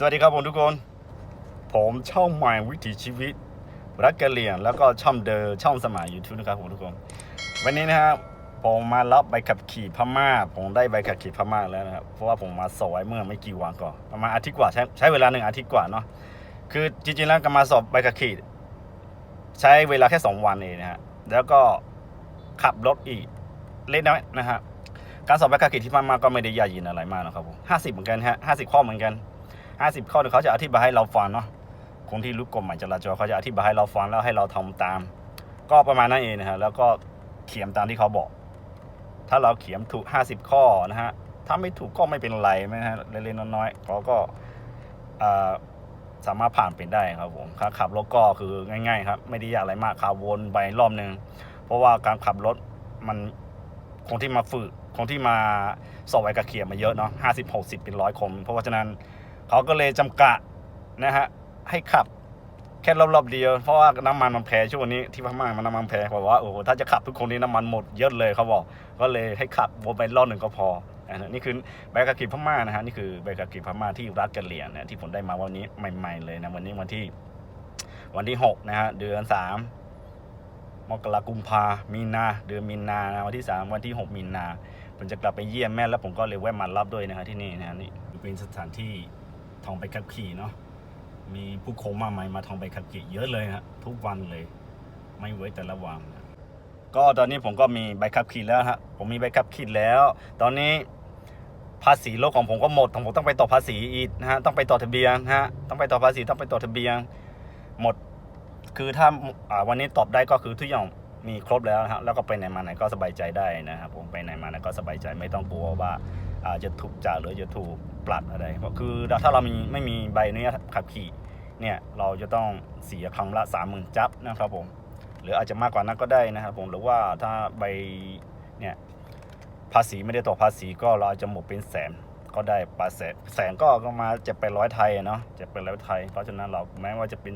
สวัสดีครับผมทุกคน ผมช่องใหม่วิถีชีวิต รักกะเหลี่ยงแล้วก็ช่องเดอช่องสมัยยูทูบนะครับผมทุกคน วันนี้นะครับผมมารับใบขับขี่พม่า ผมได้ใบขับขี่พม่าแล้วนะครับเพราะว่าผมมาสอบไว้เมื่อไม่กี่วันก่อนประมาณอาทิตย์กว่าใช้ใช้เวลาหนึ่งอาทิตย์กว่าเนาะคือจริงๆแล้วการมาสอบใบขับขี่ ใช้เวลาแค่สองวันเองนะฮะแล้วก็ขับรถอีกเล็กน้อยนะฮะการสอบใบขับขี่ที่พม่าก็ไม่ได้ยากยินอะไรมากนะครับผมห้าสิบเหมือนกันฮะห้าสิบข้อเหมือนกัน ห้าสิบข้อเนี่ยเขาจะอธิบายให้เราฟังเนาะคนที่รู้กฎหมายจราจรเขาจะอธิบายให้เราฟังแล้วให้เราทำตาม ก็ประมาณนั้นเองนะฮะแล้วก็เขียนตามที่เขาบอก ถ้าเราเขียนถูกห้าสิบข้อนะฮะถ้าไม่ถูกก็ไม่เป็นไรนะฮะเล็กๆน้อยๆเขาก็สามารถผ่านไปได้ครับผมค่าขับรถก็คือง่ายๆครับไม่ได้ยากอะไรมากขับวนไปรอบนึง เพราะว่าการขับรถมันคนที่มาฝึกคนที่มาสอบไว้กระเขียนมาเยอะเนาะห้าสิบหกสิบเป็นร้อยคน เพราะฉะนั้น เขาก็เลยจำกัดนะฮะให้ขับแค่รอบๆเดียว เพราะว่าน้ำมันมันแพงช่วงนี้ที่พม่ามันน้ำมันแพงบอกว่าโอ้โหถ้าจะขับทุกคนนี้น้ำมันหมดเยอะเลยเขาบอกก็เลยให้ขับวนไปรอบหนึ่งก็พอนี่คือใบขับขี่พม่านะฮะนี่คือใบขับขี่พม่าที่รัฐกะเหรี่ยงเนี่ยที่ผมได้มาวันนี้ใหม่ ๆ เลยนะวันนี้วันที่ วันที่หกนะฮะเดือนสามมกรากุมภามีนา เดือนมีนานะวันที่สามวันที่หกมีนาผมจะกลับไปเยี่ยมแม่แล้วผมก็เลยแวะมารับด้วยนะฮะที่นี่นะฮะนี่เป็นสถานที่ ทองใบขับขี่เนาะมีผู้คงมาใหม่มาทองใบขับขี่เยอะเลยฮะทุกวันเลย ไม่เว้นแต่ละวันนะก็ตอนนี้ผมก็มีใบขับขี่แล้วฮะผมมีใบขับขี่แล้ว ตอนนี้ภาษีรถของผมก็หมดผมต้องไปต่อภาษีอีกนะฮะต้องไปต่อทะเบียนฮะต้องไปต่อภาษีต้องไปต่อทะเบียนหมดคือถ้าาวันนี้ตอบได้ก็คือทุกอย่างมีครบแล้วนะฮะแล้วก็ไปไหนมาไหนก็สบายใจได้นะครับผมไปไหนมาไหนก็สบายใจไม่ต้องกลัวว่า อาจจะถูกจับหรือจะถูกปรับอะไร เพราะคือถ้าเรามีไม่มีใบอนุญาตขับขี่เนี่ยเราจะต้องเสียครั้งละสามหมื่นจับนะครับผมหรืออาจจะมากกว่านั้นก็ได้นะครับผมหรือว่าถ้าใบเนี่ยภาษีไม่ได้ต่อภาษีก็เราจะหมดเป็นแสนก็ได้ปาแสนแสนก็ก็มาจะไปร้อยไทยเนาะจะไปร้อยไทย เพราะฉะนั้นเราแม้ว่าจะเป็น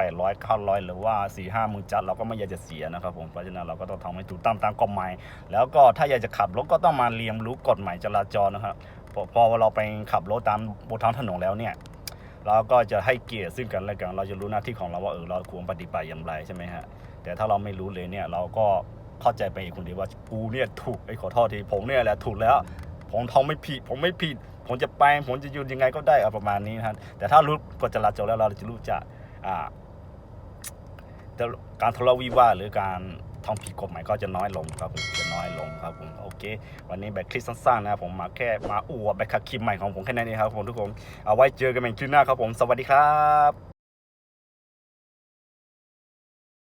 800 900 หรือว่า 4 5หมื่นจัดเราก็ไม่อยากจะเสียนะครับผมเพราะฉะนั้นเราก็ต้องทำให้ถูกตามตามกฎหมาย แล้วก็ถ้าอยากจะขับรถก็ต้องมาเรียนรู้กฎหมายจราจรนะครับพอพอเราไปขับรถตามบนท้องถนนแล้วเนี่ยเราก็จะให้เกียรติซึ่งกันและกัน เราจะรู้หน้าที่ของเราว่าเออเราควรปฏิบัติอย่างไรใช่ไหมฮะแต่ถ้าเราไม่รู้เลยเนี่ยเราก็เข้าใจไปอีกคนเดียวว่ากูเนี่ยถูกไอ้ขอโทษทีผมเนี่ยแหละถูกแล้ว ผมทำไม่ผิด ผมไม่ผิด ผมจะไปผมจะยุดยังไงก็ได้เอาประมาณนี้นะฮะแต่ถ้ารู้กฎจราจรแล้วเราจะรู้จักอ่า การทะเลาะวิวาทหรือการทำผิดกฎหมายก็จะน้อยลงครับผมจะน้อยลงครับผมโอเค วันนี้แบบคลิปสั้นๆนะครับผมมาแค่มาอวดแบบขับคลิปใหม่ของผมแค่นั้นเองครับผมทุกคนเอาไว้เจอกันใหม่คลิปหน้าครับผมสวัสดีครับ